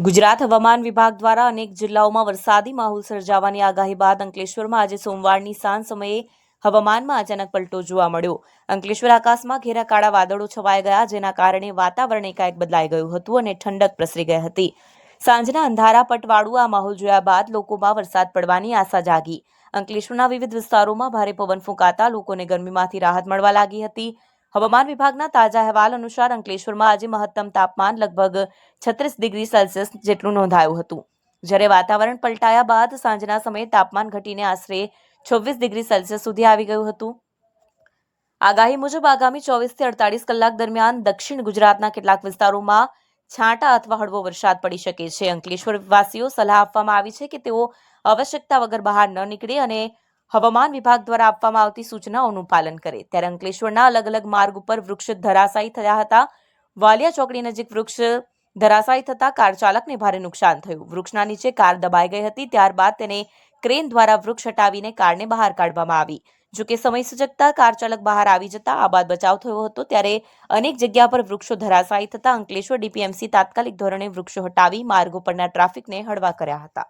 ગુજરાત હવામાન વિભાગ દ્વારા અનેક જિલ્લાઓમાં વરસાદી માહોલ સર્જાવાની આગાહી બાદ અંકલેશ્વરમાં આજે સોમવારની સાંજ સમયે હવામાનમાં અચાનક પલટો જોવા મળ્યો. અંકલેશ્વર આકાશમાં ઘેરા કાળા વાદળો છવાઈ ગયા, જેના કારણે વાતાવરણ એકાએક બદલાઈ ગયું હતું અને ઠંડક પ્રસરી ગઈ હતી. સાંજના અંધારા પટવાળું આ માહોલ જોયા બાદ લોકોમાં વરસાદ પડવાની આશા જાગી. અંકલેશ્વરના વિવિધ વિસ્તારોમાં ભારે પવન ફૂંકાતા લોકોને ગરમીમાંથી રાહત મળવા લાગી હતી. હવામાન વિભાગના તાજા અહેવાલ અનુસાર અંકલેશ્વરમાં આજે મહત્તમ તાપમાન લગભગ છત્રીસ ડિગ્રી સેલ્સિયસ જેટલું નોંધાયું હતું. જ્યારે વાતાવરણ પલટાયા બાદ સાંજના સમયે તાપમાન ઘટીને આશરે છવ્વીસ ડિગ્રી સેલ્સિયસ સુધી આવી ગયું હતું. આગાહી મુજબ આગામી ચોવીસથી અડતાલીસ કલાક દરમિયાન દક્ષિણ ગુજરાતના કેટલાક વિસ્તારોમાં છાંટા અથવા હળવો વરસાદ પડી શકે છે. અંકલેશ્વર વાસીઓ સલાહ આપવામાં આવી છે કે તેઓ આવશ્યકતા વગર બહાર ન નીકળે અને હવામાન વિભાગ દ્વારા આપવામાં આવતી સૂચનાઓનું પાલન કરે. ત્યારે અંકલેશ્વરના અલગ અલગ માર્ગ ઉપર વૃક્ષ ધરાશાયી થયા હતા. વાલિયા ચોકડી નજીક વૃક્ષ ધરાશાયી થતા કાર ચાલકને ભારે નુકસાન થયું. વૃક્ષના નીચે કાર દબાઈ ગઈ હતી. ત્યારબાદ તેને ક્રેન દ્વારા વૃક્ષ હટાવીને કારને બહાર કાઢવામાં આવી. જોકે સમય સૂચકતા કાર ચાલક બહાર આવી જતા આ બાદ બચાવ થયો હતો. ત્યારે અનેક જગ્યા પર વૃક્ષો ધરાશાયી થતા અંકલેશ્વર ડીપીએમસી તાત્કાલિક ધોરણે વૃક્ષો હટાવી માર્ગો પરના ટ્રાફિકને હળવા કર્યા હતા.